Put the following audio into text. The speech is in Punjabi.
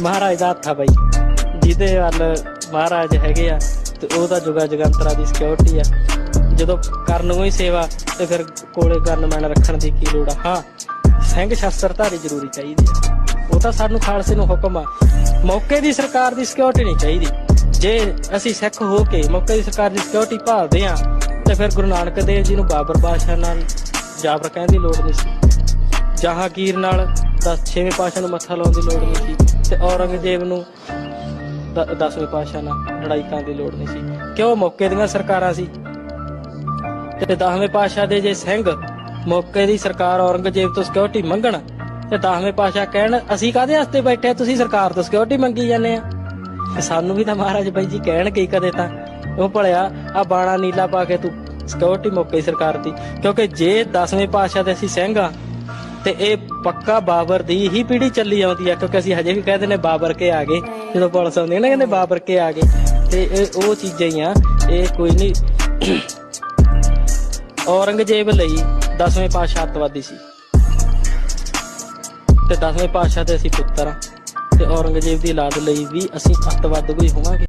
ਮਹਾਰਾਜ ਦਾ ਹੱਥ ਆ ਬਾਈ। ਜਿਹਦੇ ਵੱਲ ਮਹਾਰਾਜ ਹੈਗੇ ਆ ਤੇ ਉਹਦਾ ਜੁਗਾ ਜਗੰਤਰਾ ਦੀ ਸਿਕਿਉਰਿਟੀ ਆ। ਜਦੋਂ ਕਰਨ ਨੂੰ ਹੀ ਸੇਵਾ ਤੇ ਫਿਰ ਕੋਲੇ ਗਨਮੈਨ ਰੱਖਣ ਦੀ ਕੀ ਲੋੜ ਆ? ਹਾਂ, ਸਿੰਘ ਸ਼ਸਤਰਧਾਰੀ ਜ਼ਰੂਰੀ ਚਾਹੀਦੀ ਆ। ਉਹ ਤਾਂ ਸਾਨੂੰ ਖਾਲਸੇ ਨੂੰ ਹੁਕਮ ਆ। ਮੌਕੇ ਦੀ ਸਰਕਾਰ ਦੀ ਸਿਕਿਉਰਿਟੀ ਨਹੀਂ ਚਾਹੀਦੀ। ਜੇ ਅਸੀਂ ਸਿੱਖ ਹੋ ਕੇ ਮੌਕੇ ਦੀ ਸਰਕਾਰ ਦੀ ਸਿਕਿਉਰਿਟੀ ਭਾਲਦੇ ਆ ਤੇ ਫਿਰ ਗੁਰੂ ਨਾਨਕ ਦੇਵ ਜੀ ਨੂੰ ਬਾਬਰ ਬਾਦਸ਼ਾਹ ਨਾਲ ਜਾਬਰ ਕਹਿਣ ਦੀ ਲੋੜ ਨਹੀਂ ਸੀ। ਜਹਾਂਗੀਰ ਨਾਲ 10ਵੇਂ ਪਾਸ਼ਾ ਨੂੰ ਮੱਥਾ ਲਾਉਣ ਦੀ ਲੋੜ ਨਹੀਂ ਸੀ ਤੇ ਔਰੰਗਜ਼ੇਬ ਨੂੰ 10ਵੇਂ ਪਾਸ਼ਾ ਨਾਲ ਲੜਾਈ ਕਰਨ ਦੀ ਲੋੜ ਨਹੀਂ ਸੀ। ਕਿਉਂ? ਮੌਕੇ ਦੀਆਂ ਸਰਕਾਰਾਂ ਸੀ। ਤੇ 10ਵੇਂ ਪਾਸ਼ਾ ਦੇ ਜੇ ਸਿੰਘ ਮੌਕੇ ਦੀ ਸਰਕਾਰ ਔਰੰਗਜ਼ੇਬ ਤੋਂ ਸਿਕਿਉਰਿਟੀ ਮੰਗਣ, ਤੇ 10ਵੇਂ ਪਾਸ਼ਾ ਕਹਿਣ, ਅਸੀਂ ਕਾਦੇ ਵਾਸਤੇ ਬੈਠੇ ਤੁਸੀਂ ਸਰਕਾਰ ਤੋਂ ਸਿਕਿਉਰਿਟੀ ਮੰਗੀ ਜਾਂਦੇ ਆ। ਤੇ ਸਾਨੂੰ ਵੀ ਤਾਂ ਮਹਾਰਾਜ ਬਾਈ ਜੀ ਕਹਿਣਗੇ ਹੀ ਕਦੇ ਤਾਂ, ਉਹ ਭਲਿਆ ਆ ਬਾਣਾ ਨੀਲਾ ਪਾ ਕੇ ਤੂੰ ਸਿਕਿਉਰਿਟੀ ਮੌਕੇ ਸਰਕਾਰ ਦੀ ਕਿਉਂਕਿ ਜੇ 10ਵੇਂ ਪਾਸ਼ਾ ਦੇ ਅਸੀਂ ਸਿੰਘ ਆ ਤੇ ਇਹ ਪੱਕਾ ਬਾਬਰ ਦੀ ਹੀ ਪੀੜੀ ਚੱਲੀ ਆਉਂਦੀ ਆ, ਕਿਉਂਕਿ ਅਸੀਂ ਹਜੇ ਵੀ ਕਹਿੰਦੇ ਨੇ ਬਾਬਰ ਕੇ ਆ ਗਏ। ਜਦੋਂ ਪੁਲਿਸ ਆਉਂਦੀ ਨਾ, ਕਹਿੰਦੇ ਬਾਬਰ ਕੇ ਆ ਗਏ। ਤੇ ਇਹ ਉਹ ਚੀਜ਼ਾਂ ਹੀ ਆ, ਇਹ ਕੋਈ ਨਹੀਂ। ਔਰੰਗਜ਼ੇਬ ਲਈ 10ਵੇਂ ਪਾਤਸ਼ਾਹ ਅੱਤਵਾਦੀ ਸੀ। ਤੇ 10ਵੇਂ ਪਾਤਸ਼ਾਹ ਦੇ ਅਸੀਂ ਪੁੱਤਰ ਆ। ਤੇ ਔਰੰਗਜ਼ੇਬ ਦੀ ਔਲਾਦ ਲਈ ਵੀ ਅਸੀਂ ਅੱਤਵਾਦ ਕੋਈ ਹੋਵਾਂਗੇ।